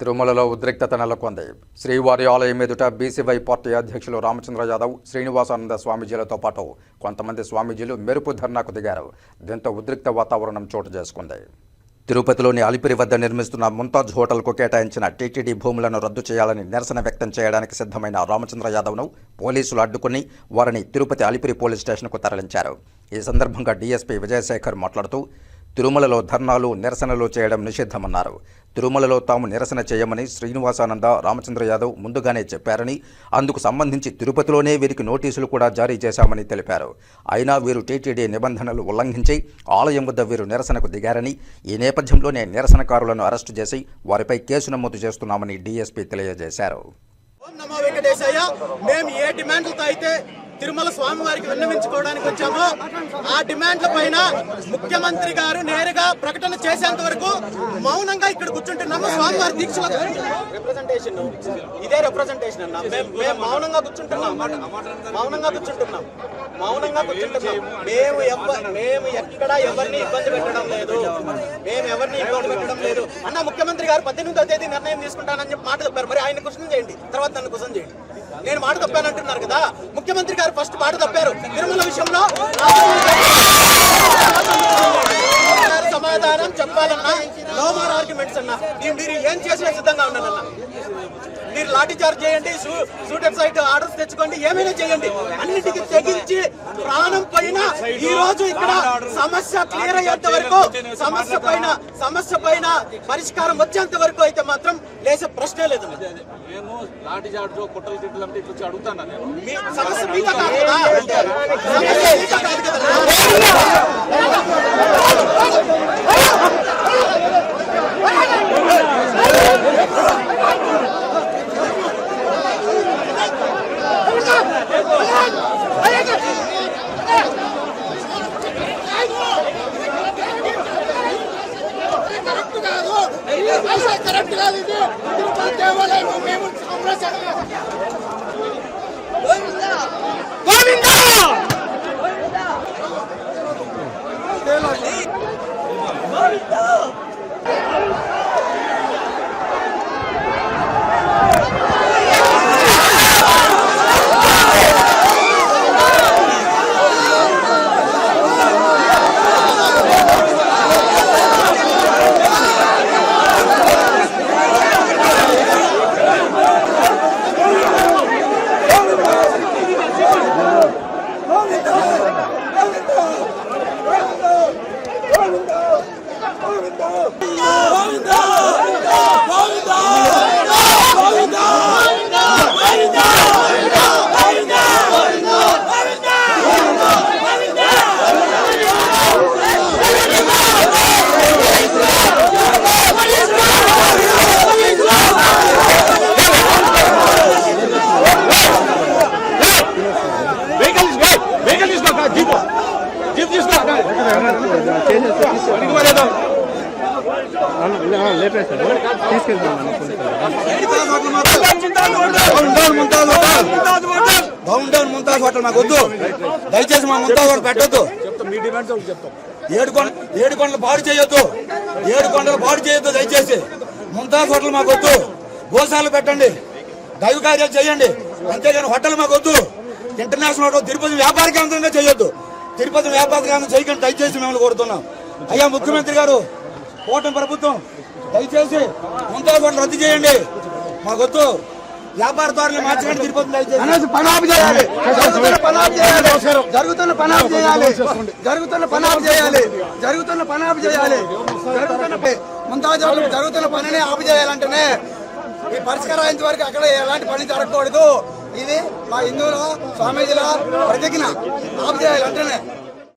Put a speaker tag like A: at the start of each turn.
A: తిరుమలలో ఉద్రిక్తత నెలకొంది. శ్రీవారి ఆలయం ఎదుట బీసీవై పార్టీ అధ్యక్షులు రామచంద్ర యాదవ్ శ్రీనివాసానంద స్వామీజీలతో పాటు కొంతమంది స్వామీజీలు మెరుపు ధర్నాకు దిగారు. దీంతో ఉద్రిక్త వాతావరణం చోటు చేసుకుంది. తిరుపతిలోని అలిపిరి వద్ద నిర్మిస్తున్న ముంతాజ్ హోటల్కు కేటాయించిన టీటీడీ భూములను రద్దు చేయాలని నిరసన వ్యక్తం చేయడానికి సిద్ధమైన రామచంద్ర యాదవ్ను పోలీసులు అడ్డుకుని వారిని తిరుపతి అలిపిరి పోలీస్ స్టేషన్కు తరలించారు. ఈ సందర్భంగా డీఎస్పీ విజయశేఖర్ మాట్లాడుతూ తిరుమలలో ధర్నాలు నిరసనలు చేయడం నిషిద్ధమన్నారు. తిరుమలలో తాము నిరసన చేయమని శ్రీనివాసానంద రామచంద్ర యాదవ్ ముందుగానే చెప్పారని అందుకు సంబంధించి తిరుపతిలోనే వీరికి నోటీసులు కూడా జారీ చేశామని తెలిపారు. అయినా వీరు టీటీడీ నిబంధనలు ఉల్లంఘించి ఆలయం వద్ద వీరు నిరసనకు దిగారని ఈ నేపథ్యంలోనే నిరసనకారులను అరెస్టు చేసి వారిపై కేసు నమోదు చేస్తున్నామని డీఎస్పీ తెలియజేశారు.
B: మేము ఏ డిమాండ్లతో అయితే తిరుమల స్వామి వారికి విన్నవించుకోవడానికి వచ్చామో. ఆ డిమాండ్ల పైన ముఖ్యమంత్రి గారు నేరుగా ప్రకటన చేసేంత వరకు మౌనంగా ఇక్కడ కూర్చుంటున్నాము స్వామి వారి దీక్షల రిప్రజెంటేషన్ ఇదే రిప్రజెంటేషన్ అన్న. మేము మౌనంగా కూర్చుంటున్నాం. మౌనంగా కూర్చుంటున్నాం. మౌనంగా కూర్చుంటున్నాం. మేము మేము ఎక్కడ ఎవరిని ఇబ్బంది పెట్టడం లేదు. మేము ఎవరిని ఇబ్బంది పెట్టడం లేదు. అన్న ముఖ్యమంత్రి గారు పద్దెనిమిదో తేదీ నిర్ణయం తీసుకుంటానని చెప్పి మాట చెప్పారు మరి ఆయన క్వశ్చన్ చేయండి. తర్వాత నన్ను క్వశ్చన్ చేయండి. నేను మాట తప్పానంటున్నారు కదా. ముఖ్యమంత్రి గారు ఫస్ట్ మాట తప్పారు. తిరుమల విషయంలో సమాధానం చెప్పాలన్నా నో మోర్ ఆర్గ్యుమెంట్స్ అన్న మీరు ఏం చేసినా సిద్ధంగా ఉండాలన్నా మీరు లాఠీ చార్జ్ చేయండి సూట్ ఆర్డర్స్ తెచ్చుకోండి ఏమైనా చేయండి. అన్నిటికీ తెగించి ప్రాణం పైన ఈ రోజు ఇక్కడ సమస్య క్లియర్ అయ్యేంత వరకు సమస్య పైన సమస్య పైన పరిష్కారం వచ్చేంత వరకు అయితే మాత్రం లేసే ప్రశ్నే లేదు.
C: లాఠీ చార్జు కుట్రలు తిట్టలు అంటే ఇట్లా అడుగుతాను నేను.
B: మీ సమస్య మీతో కాదు కదా? సమస్య మీతో కాదు కదా?
D: కరెక్ట్ కాదు అసలు కరెక్ట్ కాదు ఇది తిరుపతి దేవాలయం మేము సంరక్షణ
C: Война! Война!
E: డౌన్ ముంతాజ్ హోటల్ మాకు వద్దు దయచేసి మా ముంతాజ్ హోటల్ పెట్టొద్దు
C: మీ చెప్తాం
E: ఏడు కొండ ఏడు కొండలు బాడు చేయొద్దు ఏడు కొండలు బాడు చేయొద్దు దయచేసి ముంతాజ్ హోటల్ మాకు వద్దు గోశాలు పెట్టండి దైవ కార్యాలు చేయండి అంతేగాని హోటల్ మాకు వద్దు ఇంటర్నేషనల్ హోటల్ తిరుపతి వ్యాపార కేంద్రంగా చేయొద్దు. తిరుపతి వ్యాపార కేంద్రం చేయకండి దయచేసి మిమ్మల్ని కోరుతున్నాం. అయ్యా ముఖ్యమంత్రి గారు కూటమి ప్రభుత్వం దయచేసి ముంతాజ్ కూడా రద్దు చేయండి. మా వద్దు. వ్యాపార ధోరణి మార్చడానికి తిరుపతి
D: పనాపు చేయాలి. పనాపు చేయాలి. జరుగుతున్న పనాపు చేయాలి. జరుగుతున్న పనాపు చేయాలి. జరుగుతున్న పనాపు చేయాలి. జరుగుతున్న ప- జరుగుతున్న పనిని ఆపు చేయాలంటేనే ఈ పరిష్కారం వరకు అక్కడ ఎలాంటి పని జరగకూడదు. ఇది మా హిందువుల స్వామీజీల ప్రతిజ్ఞ. ఆపు చేయాలంటేనే